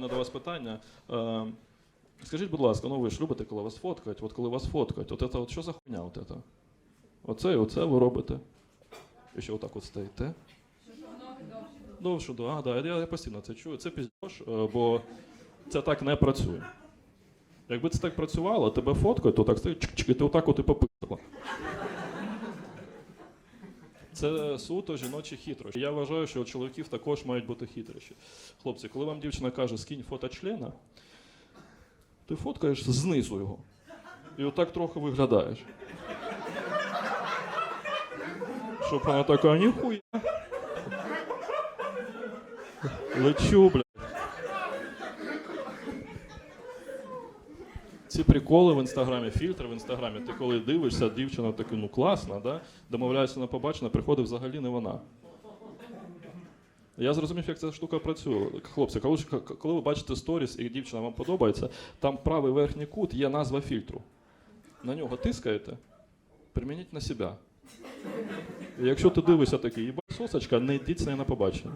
мене до вас питання. Е, скажіть, будь ласка, ну ви ж любите, коли вас фоткають, от коли вас фоткають, от це от що за хуйня от це? Оце і оце ви робите. І ще отак от стоїте. Довше, да, а, да, я, я постійно це чую. Це піздєш, е, бо це так не працює. Якби це так працювало, тебе фоткають, то так стоїть, чик-чик, і ти отак от і пописала. Це суто жіночі хитрощі. Я вважаю, що у чоловіків також мають бути хитрощі. Хлопці, коли вам дівчина каже, скинь фото члена, ти фоткаєш знизу його. І отак трохи виглядаєш. Щоб вона така, ніхуя. Лечу, бля. Ці приколи в інстаграмі, фільтри в інстаграмі. Ти коли дивишся, дівчина така, ну класна, да? домовляєшся на побачення, приходить взагалі не вона. Я зрозумів, як ця штука працює. Хлопці, коли, коли ви бачите сторіс і дівчина вам подобається, там правий верхній кут є назва фільтру. На нього тискаєте, примініть на себе. Якщо ти дивишся такий, їбать сосочка, не йдіть з нею на побачення.